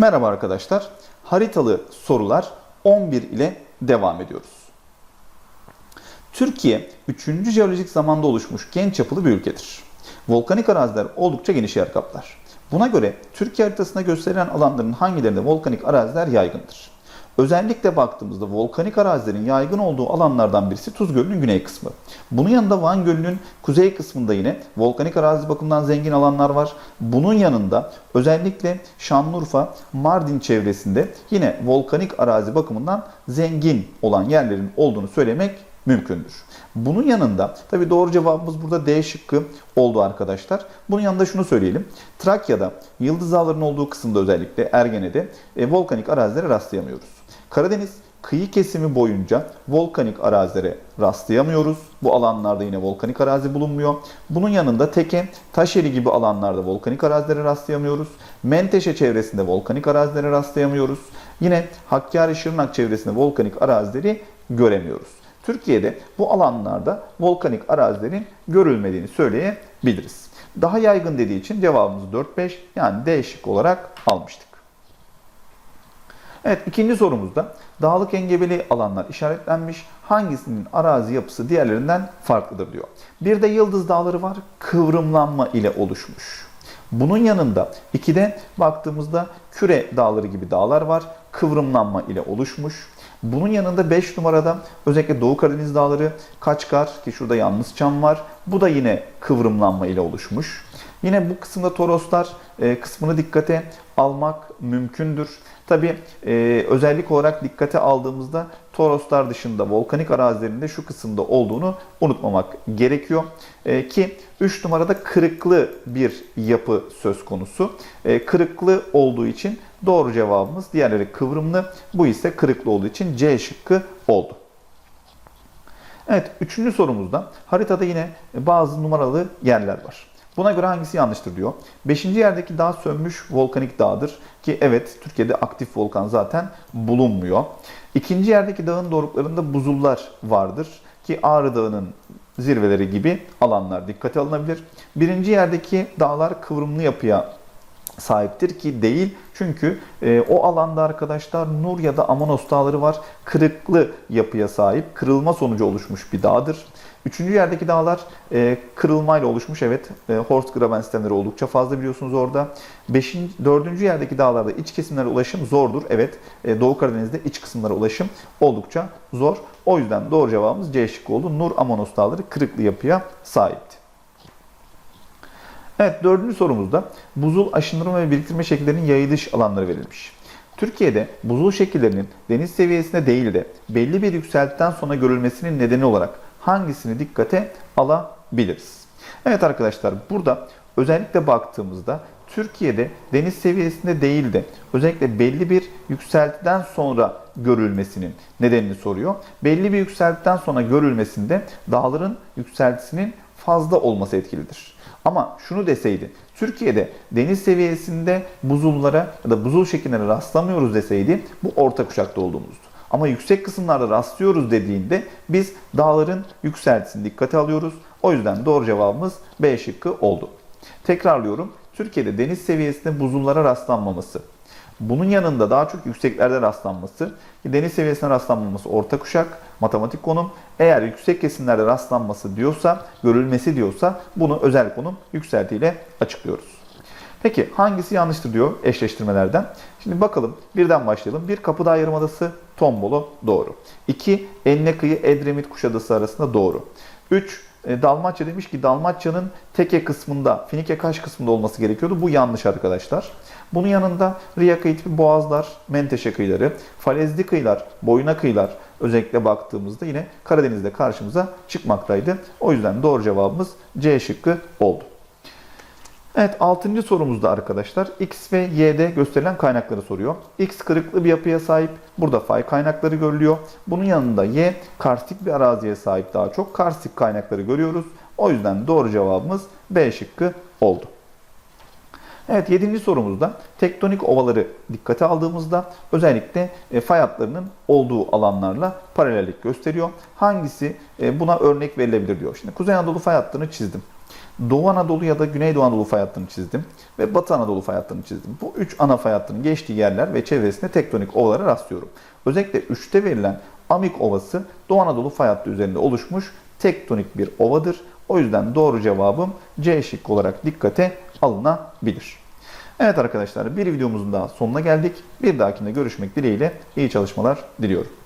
Merhaba arkadaşlar. Haritalı sorular 11 ile devam ediyoruz. Türkiye 3. jeolojik zamanda oluşmuş genç yapılı bir ülkedir. Volkanik araziler oldukça geniş yer kaplar. Buna göre Türkiye haritasında gösterilen alanların hangilerinde volkanik araziler yaygındır? Özellikle baktığımızda volkanik arazilerin yaygın olduğu alanlardan birisi Tuz Gölü'nün güney kısmı. Bunun yanında Van Gölü'nün kuzey kısmında yine volkanik arazi bakımından zengin alanlar var. Bunun yanında özellikle Şanlıurfa, Mardin çevresinde yine volkanik arazi bakımından zengin olan yerlerin olduğunu söylemek mümkündür. Bunun yanında tabi doğru cevabımız burada D şıkkı oldu arkadaşlar. Bunun yanında şunu söyleyelim. Trakya'da Yıldız Dağları'nın olduğu kısımda özellikle Ergene'de e, volkanik arazilere rastlayamıyoruz. Karadeniz kıyı kesimi boyunca volkanik arazilere rastlayamıyoruz. Bu alanlarda yine volkanik arazi bulunmuyor. Bunun yanında Teke, Taşeli gibi alanlarda volkanik arazilere rastlayamıyoruz. Menteşe çevresinde volkanik arazilere rastlayamıyoruz. Yine Hakkari Şırnak çevresinde volkanik arazileri göremiyoruz. Türkiye'de bu alanlarda volkanik arazilerin görülmediğini söyleyebiliriz. Daha yaygın dediği için cevabımızı 4-5 yani D şık olarak almıştık. Evet ikinci sorumuzda dağlık engebeli alanlar işaretlenmiş. Hangisinin arazi yapısı diğerlerinden farklıdır diyor. Bir de Yıldız Dağları var kıvrımlanma ile oluşmuş. Bunun yanında ikide baktığımızda Küre Dağları gibi dağlar var kıvrımlanma ile oluşmuş. Bunun yanında 5 numarada özellikle Doğu Karadeniz Dağları, Kaçkar ki şurada yalnız çam var. Bu da yine kıvrımlanma ile oluşmuş. Yine bu kısımda Toroslar e, kısmını dikkate almak mümkündür. Tabi e, özellik olarak dikkate aldığımızda Toroslar dışında volkanik arazilerinde şu kısımda olduğunu unutmamak gerekiyor. E, ki 3 numarada kırıklı bir yapı söz konusu. E, kırıklı olduğu için doğru cevabımız diğerleri kıvrımlı. Bu ise kırıklı olduğu için C şıkkı oldu. Evet, üçüncü sorumuzda haritada yine bazı numaralı yerler var. Buna göre hangisi yanlıştır diyor. Beşinci yerdeki dağ sönmüş volkanik dağdır. Ki evet Türkiye'de aktif volkan zaten bulunmuyor. İkinci yerdeki dağın doruklarında buzullar vardır. Ki Ağrı Dağı'nın zirveleri gibi alanlar dikkate alınabilir. Birinci yerdeki dağlar kıvrımlı yapıya sahiptir ki değil. Çünkü e, o alanda arkadaşlar Nur ya da Amanos dağları var. Kırıklı yapıya sahip, kırılma sonucu oluşmuş bir dağdır. Üçüncü yerdeki dağlar e, kırılmayla oluşmuş. Evet, e, Horst Graben sistemleri oldukça fazla biliyorsunuz orada. Beşinci, dördüncü yerdeki dağlarda iç kesimlere ulaşım zordur. Evet, e, Doğu Karadeniz'de iç kısımlara ulaşım oldukça zor. O yüzden doğru cevabımız C şıkkı oldu. Nur Amanos dağları kırıklı yapıya sahipti. Evet dördüncü sorumuzda buzul aşındırma ve biriktirme şekillerinin yayılış alanları verilmiş. Türkiye'de buzul şekillerinin deniz seviyesinde değil de belli bir yükseltiden sonra görülmesinin nedeni olarak hangisini dikkate alabiliriz? Evet arkadaşlar burada özellikle baktığımızda Türkiye'de deniz seviyesinde değil de özellikle belli bir yükseltiden sonra görülmesinin nedenini soruyor. Belli bir yükseltiden sonra görülmesinde dağların yükseltisinin fazla olması etkilidir. Ama şunu deseydi, Türkiye'de deniz seviyesinde buzullara ya da buzul şekillerine rastlamıyoruz deseydi bu orta kuşakta olduğumuzdu. Ama yüksek kısımlarda rastlıyoruz dediğinde biz dağların yükseltisini dikkate alıyoruz. O yüzden doğru cevabımız B şıkkı oldu. Tekrarlıyorum. Türkiye'de deniz seviyesinde buzullara rastlanmaması, bunun yanında daha çok yükseklerde rastlanması, deniz seviyesine rastlanmaması orta kuşak, matematik konum. Eğer yüksek kesimlerde rastlanması diyorsa, görülmesi diyorsa bunu özel konum yükseltiyle açıklıyoruz. Peki hangisi yanlıştır diyor eşleştirmelerden. Şimdi bakalım birden başlayalım. Bir Kapıdağ Yarımadası Tombolo doğru. 2 Enine Kıyı Edremit Kuşadası arasında doğru. 3 e, Dalmatça demiş ki Dalmatça'nın teke kısmında, Finike Kaş kısmında olması gerekiyordu. Bu yanlış arkadaşlar. Bunun yanında Riyaka tipi boğazlar, Menteşe kıyıları, falezli kıyılar, boyuna kıyılar özellikle baktığımızda yine Karadeniz'de karşımıza çıkmaktaydı. O yüzden doğru cevabımız C şıkkı oldu. Evet 6. sorumuzda arkadaşlar X ve Y'de gösterilen kaynakları soruyor. X kırıklı bir yapıya sahip. Burada fay kaynakları görülüyor. Bunun yanında Y karstik bir araziye sahip daha çok karstik kaynakları görüyoruz. O yüzden doğru cevabımız B şıkkı oldu. Evet 7. sorumuzda tektonik ovaları dikkate aldığımızda özellikle e, fay hatlarının olduğu alanlarla paralellik gösteriyor. Hangisi e, buna örnek verilebilir diyor. Şimdi Kuzey Anadolu fay hattını çizdim. Doğu Anadolu ya da Güneydoğu Anadolu fay hattını çizdim ve Batı Anadolu fay hattını çizdim. Bu üç ana fay hattının geçtiği yerler ve çevresinde tektonik ovalara rastlıyorum. Özellikle 3'te verilen Amik Ovası Doğu Anadolu fay hattı üzerinde oluşmuş tektonik bir ovadır. O yüzden doğru cevabım C şıkkı olarak dikkate alınabilir. Evet arkadaşlar bir videomuzun daha sonuna geldik. Bir dahakinde görüşmek dileğiyle iyi çalışmalar diliyorum.